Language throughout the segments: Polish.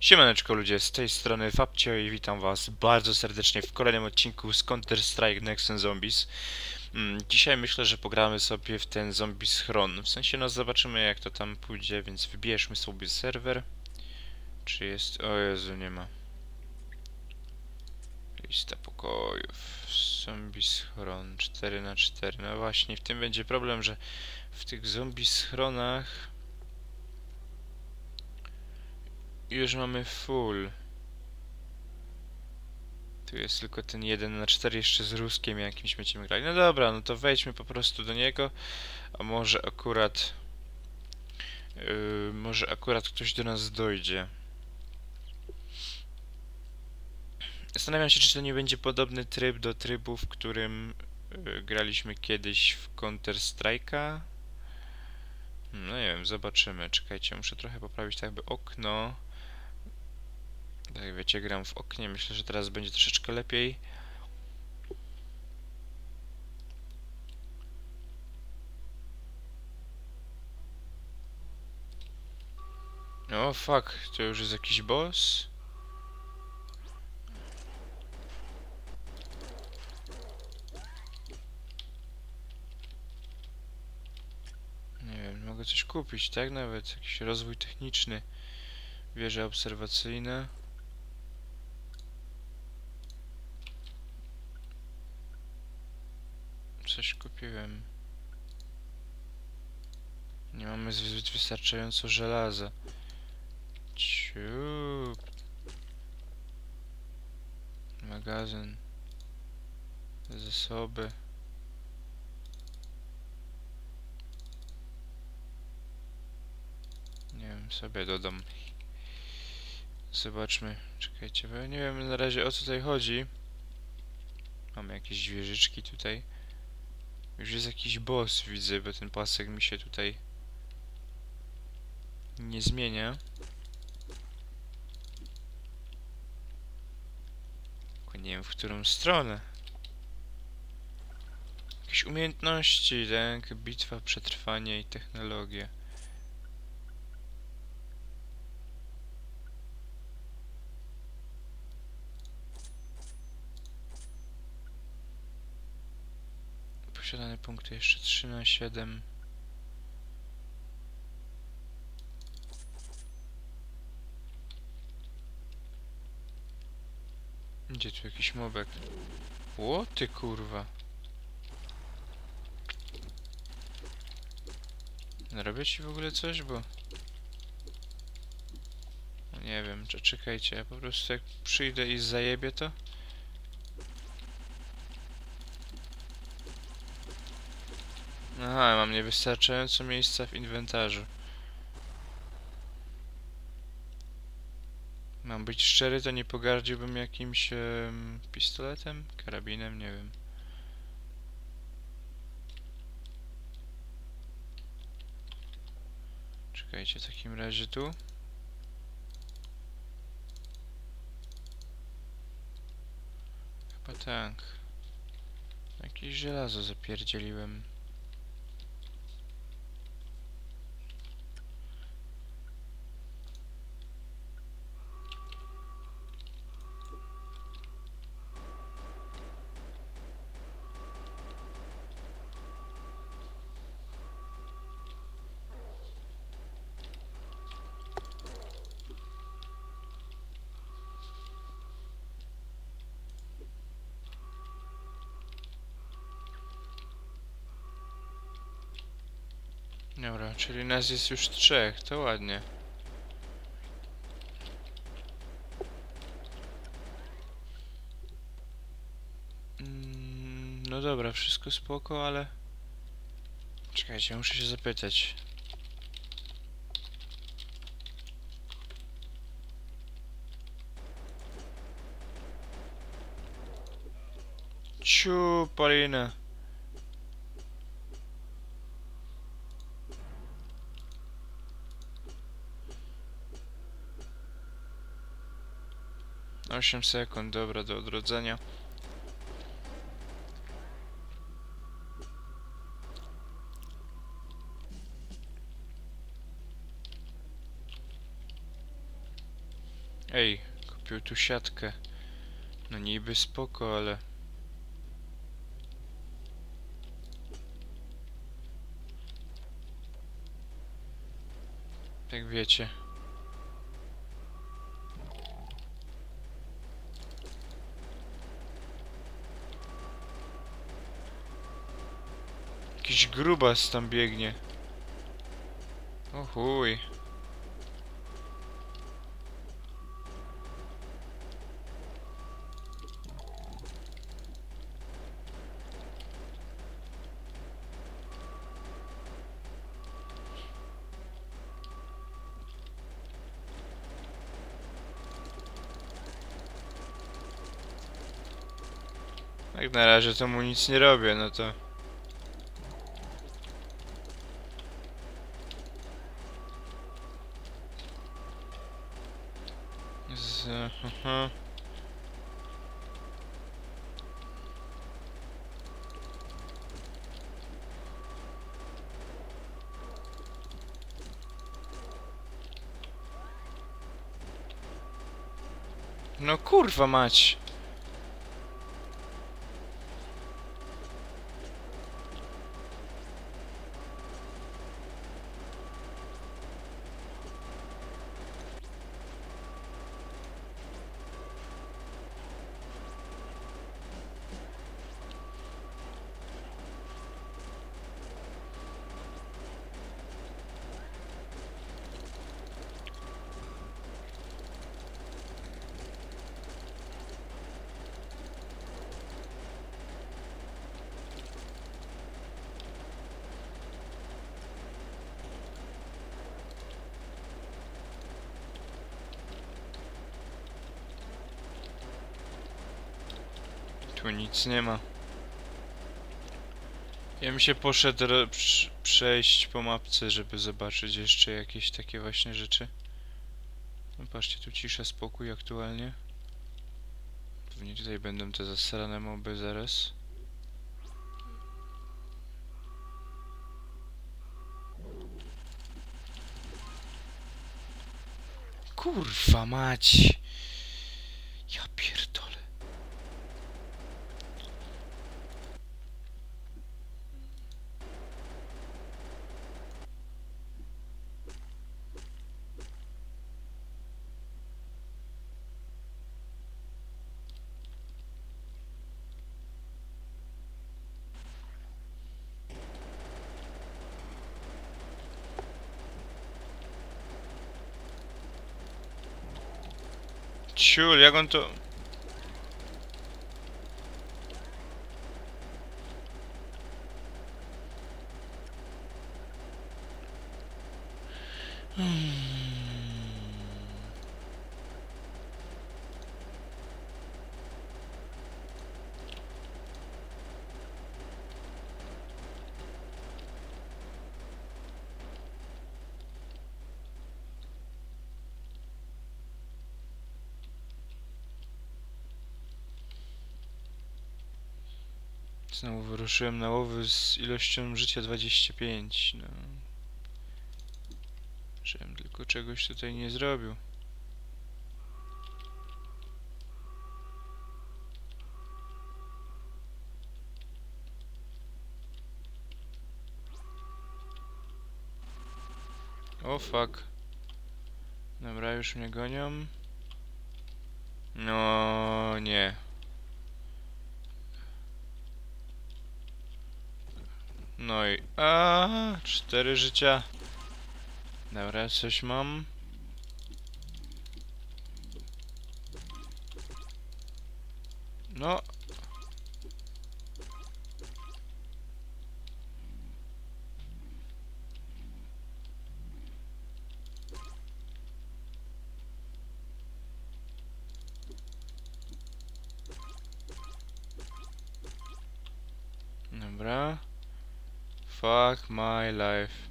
Siemaneczko ludzie, z tej strony Fabcio i witam was bardzo serdecznie w kolejnym odcinku z Counter-Strike Next and Zombies. Mm, Dzisiaj myślę, że pogramy sobie w ten zombie schron. W sensie no zobaczymy jak to tam pójdzie, więc wybierzmy sobie serwer. Czy jest... o Jezu, nie ma. Lista pokojów. Zombie schron 4 na 4 No właśnie, w tym będzie problem, że w tych zombie schronach już mamy full. Tu jest tylko ten 1 na 4 jeszcze z Ruskiem jakimś będziemy grali. No dobra, no to wejdźmy po prostu do niego. A może akurat... Yy, może akurat ktoś do nas dojdzie. Zastanawiam się, czy to nie będzie podobny tryb do trybu, w którym yy, graliśmy kiedyś w Counter-Strike'a. No nie wiem, zobaczymy. Czekajcie, muszę trochę poprawić tak jakby okno. Tak jak wiecie, gram w oknie. Myślę, że teraz będzie troszeczkę lepiej. O, fuck, to już jest jakiś boss? Mogę coś kupić, tak? Nawet jakiś rozwój techniczny. Wieże obserwacyjne. Coś kupiłem. Nie mamy zbyt wystarczająco żelaza. Ciup. Magazyn. Zasoby. Nie wiem, sobie dodam. Zobaczmy. Czekajcie, bo ja nie wiem na razie o co tutaj chodzi. Mamy jakieś wieżyczki tutaj. Już jest jakiś boss, widzę, bo ten pasek mi się tutaj nie zmienia. Tylko nie wiem w którą stronę. Jakieś umiejętności, tak? Bitwa, przetrwanie i technologia. Posiadane punkty jeszcze 3 na 7. Gdzie tu jakiś mobek? Ło ty kurwa. Robię ci w ogóle coś, bo... No nie wiem, czy czekajcie, ja po prostu jak przyjdę i zajebię to... Aha, mam niewystarczająco miejsca w inwentarzu. Mam być szczery, to nie pogardziłbym jakimś em, pistoletem, karabinem, nie wiem. Czekajcie, w takim razie tu. Chyba tak. Jakieś żelazo zapierdzieliłem. Dobra, czyli nas jest już trzech, to ładnie. Mm, no dobra, wszystko spoko, ale... Czekajcie, muszę się zapytać. Ciu, Polina. Osiem sekund, dobra, do odrodzenia. Ej, kupił tu siatkę. No niby spoko, ale... Jak wiecie. Jakiś grubas tam biegnie. O chuj. Jak na razie to mu nic nie robię, no to... Z... Aha. No kurwa mać. Tu nic nie ma. Ja bym się poszedł przejść po mapce, żeby zobaczyć jeszcze jakieś takie właśnie rzeczy. No patrzcie, tu cisza, spokój aktualnie. Pewnie tutaj będą te zasrane moby zaraz. Kurwa mać! Ja pierdolę. Ciul, jak on to... Znowu wyruszyłem na łowy z ilością życia 25, no. Żebym tylko czegoś tutaj nie zrobił. O fuck. Dobra, już mnie gonią. No nie. No i... A, cztery życia. Dobra, coś mam. No. Dobra. Fuck my life.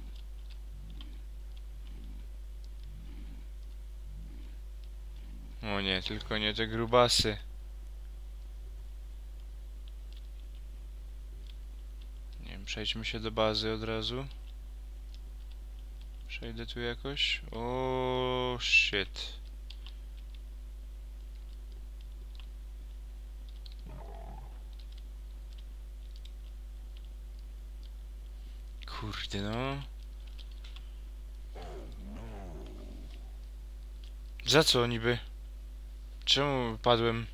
O nie, tylko nie te grubasy. Nie wiem, przejdźmy się do bazy od razu. Przejdę tu jakoś. O shit. Kurde no. Za co niby? Czemu padłem?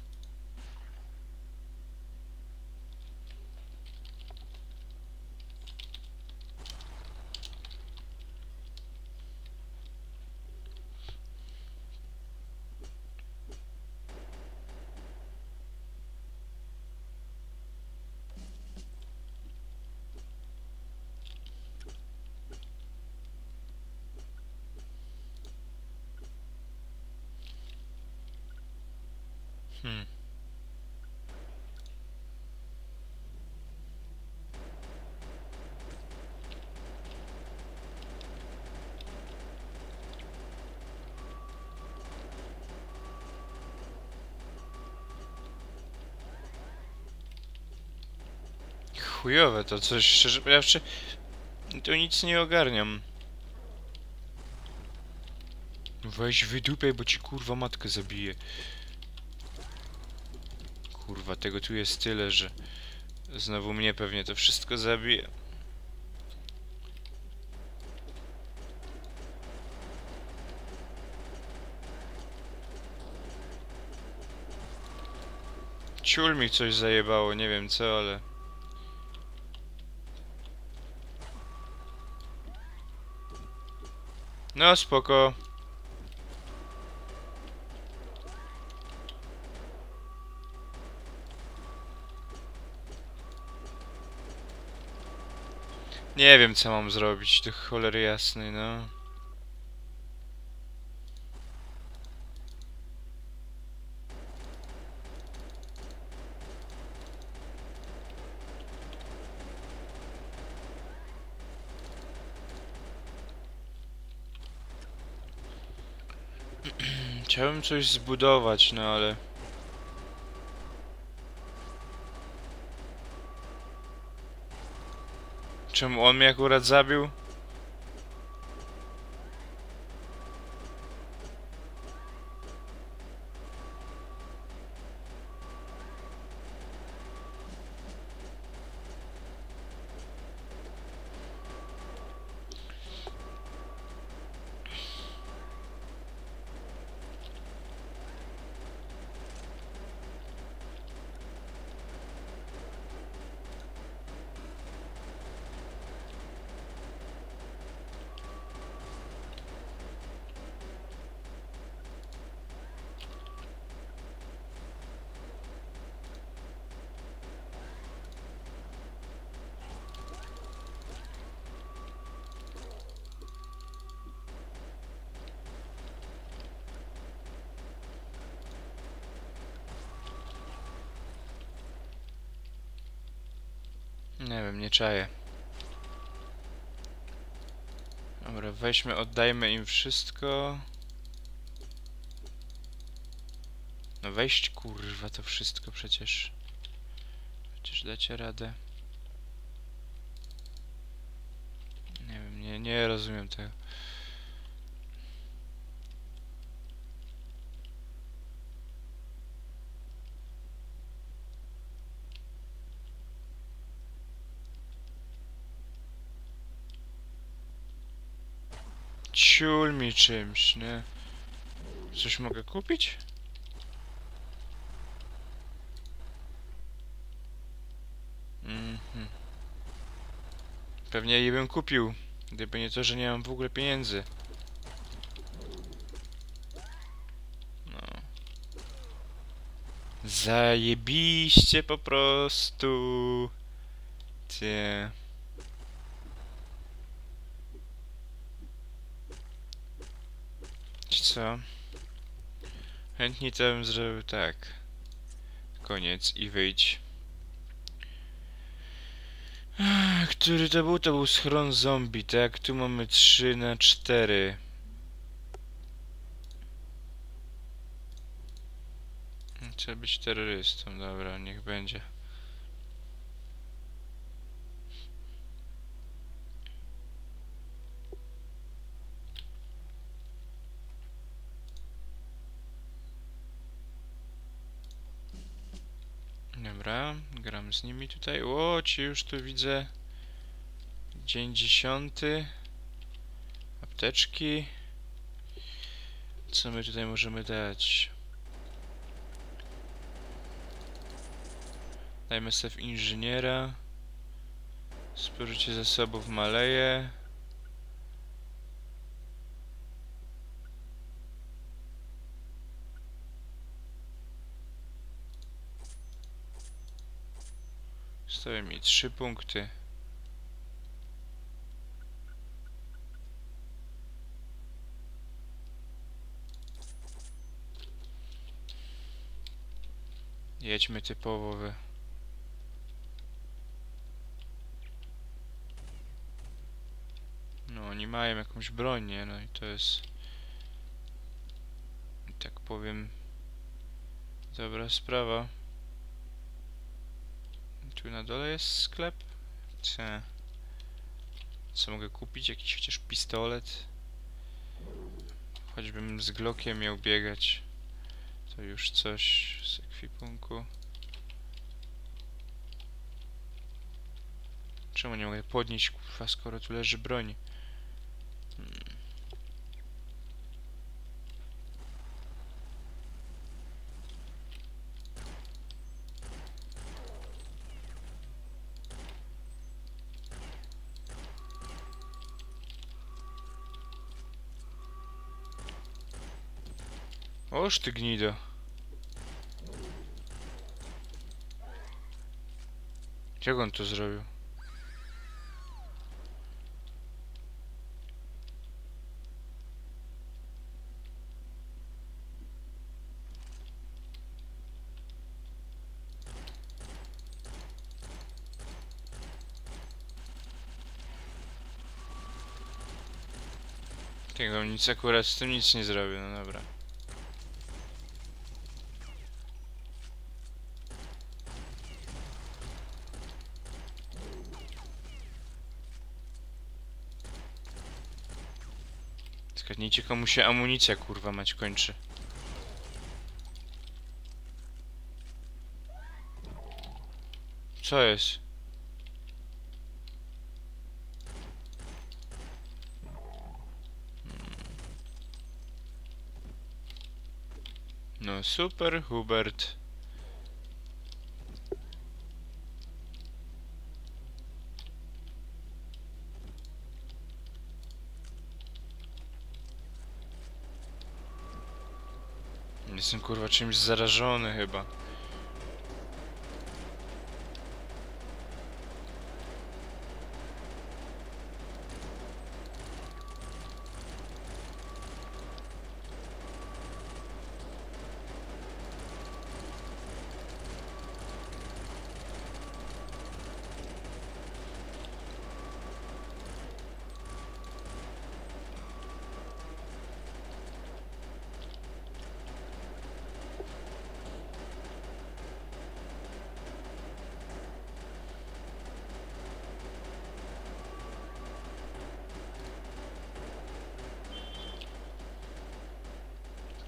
Hmm. Chujowe to coś, szczerze powiedziawszy, to nic nie ogarniam. Weź wydupiaj, bo ci kurwa matkę zabije. Kurwa, tego tu jest tyle, że znowu mnie pewnie to wszystko zabije. Ciul mi coś zajebało, nie wiem co, ale... No spoko. Nie wiem co mam zrobić, do cholery jasnej, no. Chciałem coś zbudować, no ale... Czemu on mnie akurat zabił? Nie wiem, nie czaję. Dobra, weźmy, oddajmy im wszystko. No wejść kurwa to wszystko przecież. Przecież dacie radę. Nie wiem, nie, nie rozumiem tego. Ciul mi czymś, nie? Coś mogę kupić? Mhm. Pewnie je bym kupił, gdyby nie to, że nie mam w ogóle pieniędzy. No. Zajebiście po prostu. Tie. Wiecie co? Chętnie to bym zrobił tak. Koniec i wyjdź. Który to był? To był schron zombie, tak? Tu mamy 3 na 4. Trzeba być terrorystą, dobra, niech będzie. Dobra, gram z nimi tutaj. O, ci już tu widzę. Dzień dziesiąty. Apteczki. Co my tutaj możemy dać? Dajmy sobie inżyniera. Spożycie zasobów maleje. Stawię mi trzy punkty. Jedźmy typowo wy. No, oni mają jakąś broń, nie? No i to jest... Tak powiem... Dobra sprawa. Tu na dole jest sklep? Cze. Co mogę kupić? Jakiś chociaż pistolet? Choćbym z Glockiem miał biegać. To już coś z ekwipunku. Czemu nie mogę podnieść kurwa, skoro tu leży broń? Oż ty gnido. Jak on to zrobił? Tego nic akurat z tym nic nie zrobił, no dobra. Zgadnijcie komu się amunicja kurwa mać kończy. Co jest? No super, Hubert. Jestem kurwa czymś zarażony chyba.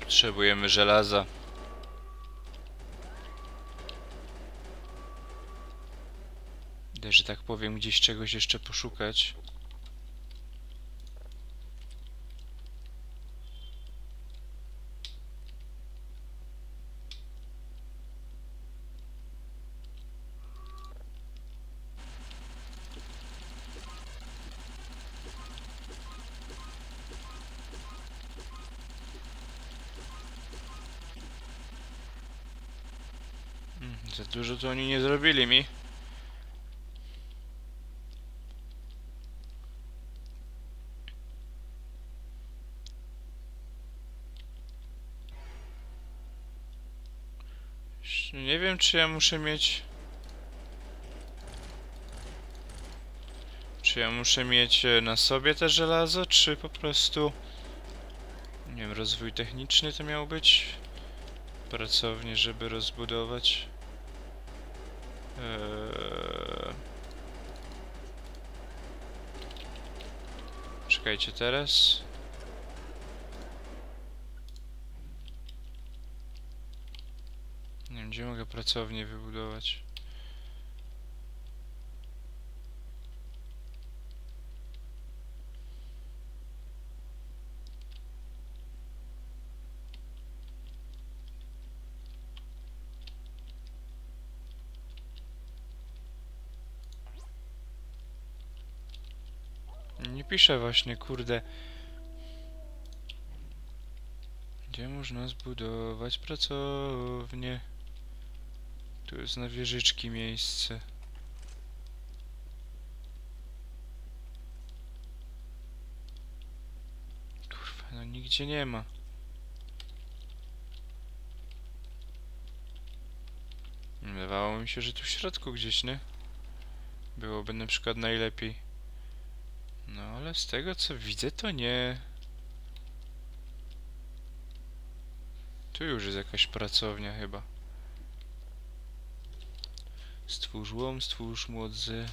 Potrzebujemy żelaza. Idę, że tak powiem, gdzieś czegoś jeszcze poszukać. Za dużo to oni nie zrobili mi. Nie wiem, czy ja muszę mieć... Czy ja muszę mieć e, na sobie te żelazo, czy po prostu... Nie wiem, rozwój techniczny to miał być? Pracownię, żeby rozbudować. Eee... Czekajcie teraz. Nie wiem, gdzie mogę pracownię wybudować. Pisze właśnie, kurde. Gdzie można zbudować pracownię? Tu jest na wieżyczki miejsce. Kurwa, no nigdzie nie ma. Wydawało mi się, że tu w środku gdzieś, nie? Byłoby na przykład najlepiej. No ale z tego co widzę to nie. Tu już jest jakaś pracownia chyba. Stwórz łom, stwórz młot ze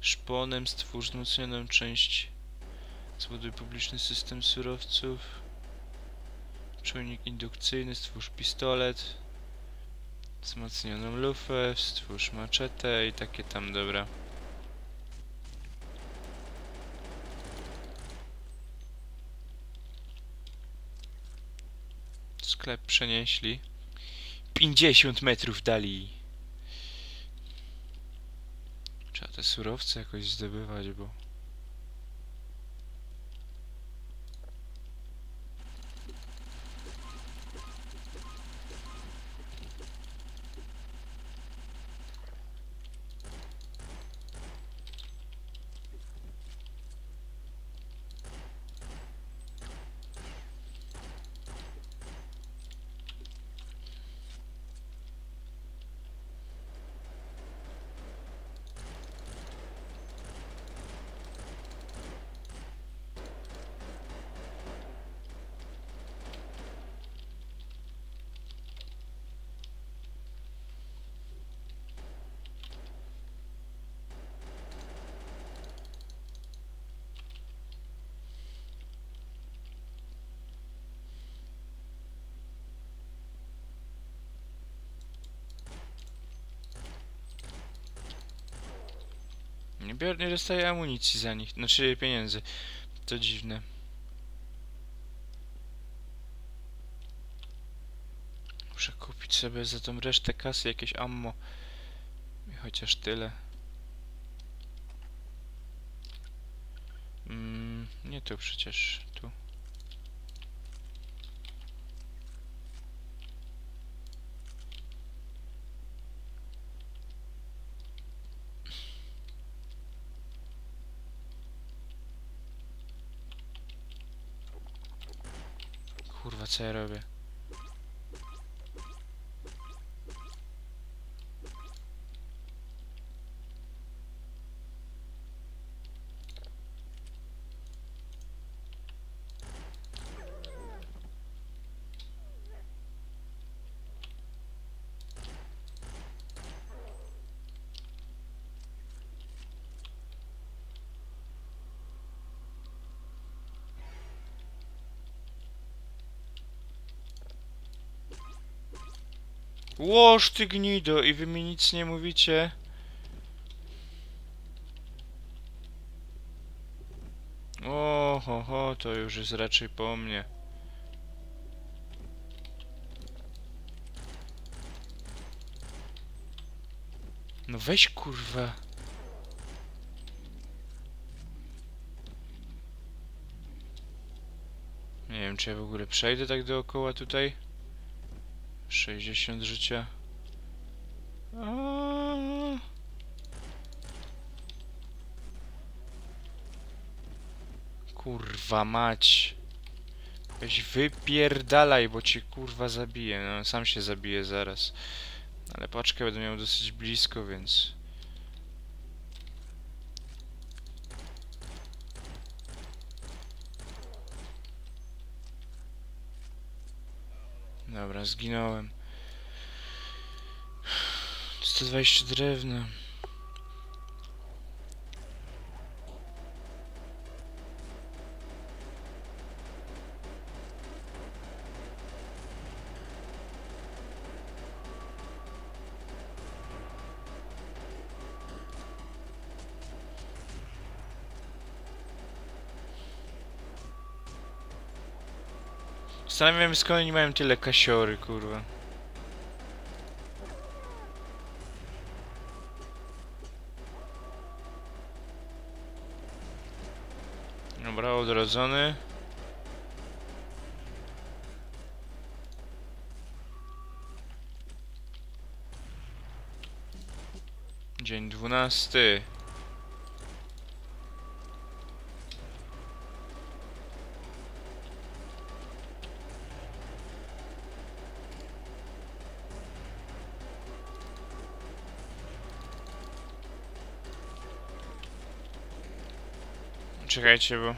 szponem, stwórz wzmocnioną część. Zbuduj publiczny system surowców. Czujnik indukcyjny, stwórz pistolet. Wzmocnioną lufę, stwórz maczetę i takie tam, dobra. Sklep przenieśli. 50 metrów dali. Trzeba te surowce jakoś zdobywać, bo... Nie, bior, nie dostaję amunicji za nich, znaczy pieniędzy. To dziwne. Muszę kupić sobie za tą resztę kasy jakieś ammo. I chociaż tyle. Mm, nie tu przecież, tu. Kurwa, Łoż ty gnido i wy mi nic nie mówicie. O, ho, ho, to już jest raczej po mnie. No weź kurwa. Nie wiem, czy ja w ogóle przejdę tak dookoła tutaj. 60 życia. Aaaa. Kurwa mać. Weź wypierdalaj, bo cię kurwa zabije. No, sam się zabije zaraz. Ale paczkę będę miał dosyć blisko, więc... Dobra, zginąłem. 120 drewna. Zastanawiam skąd oni mają tyle kasiory, kurwa. odrodzony. Dzień dwunasty. Czekajcie, bo...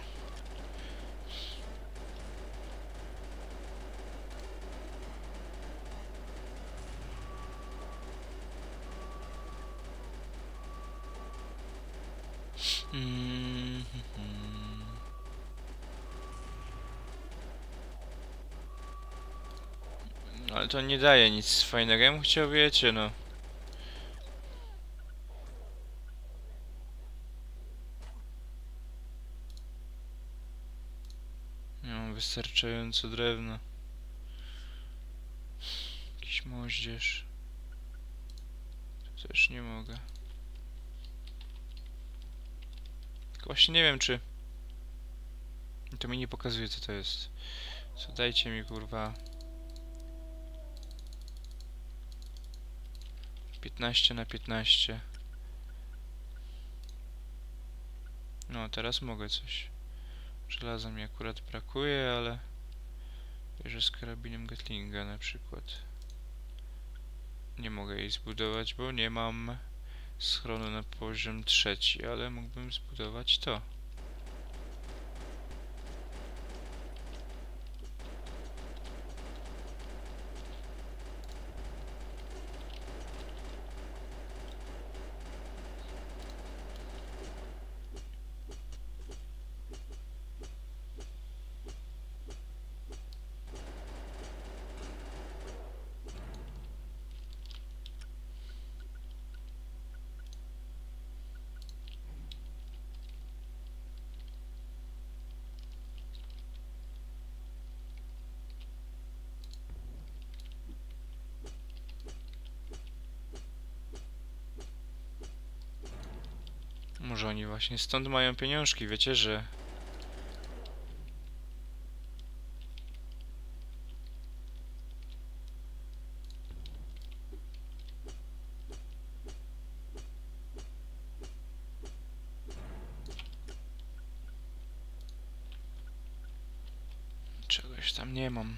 Mm, mhm. Ale to nie daje nic fajnego. Ja bym chciał, wiecie, no. Nie mam wystarczająco drewna. Jakiś moździerz. Też nie mogę. Tylko właśnie nie wiem czy... To mi nie pokazuje co to jest. Co dajcie mi kurwa... 15 na 15. No, teraz mogę coś. Żelaza mi akurat brakuje, ale... Wierzę z karabinem Gatlinga na przykład. Nie mogę jej zbudować, bo nie mam schronu na poziom trzeci, ale mógłbym zbudować to. Może oni właśnie stąd mają pieniążki, wiecie, że... Czegoś tam nie mam.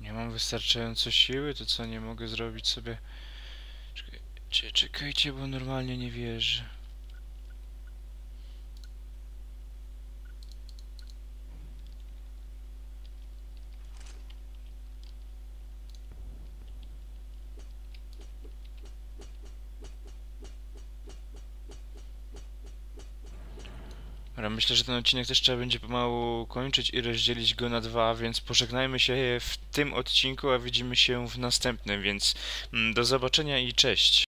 Nie wystarczająco siły, to co nie mogę zrobić sobie. Czekajcie, czekajcie, bo normalnie nie wierzę. Dobra, myślę, że ten odcinek też trzeba będzie pomału kończyć i rozdzielić go na dwa, więc pożegnajmy się w tym odcinku, a widzimy się w następnym, więc mm, do zobaczenia i cześć.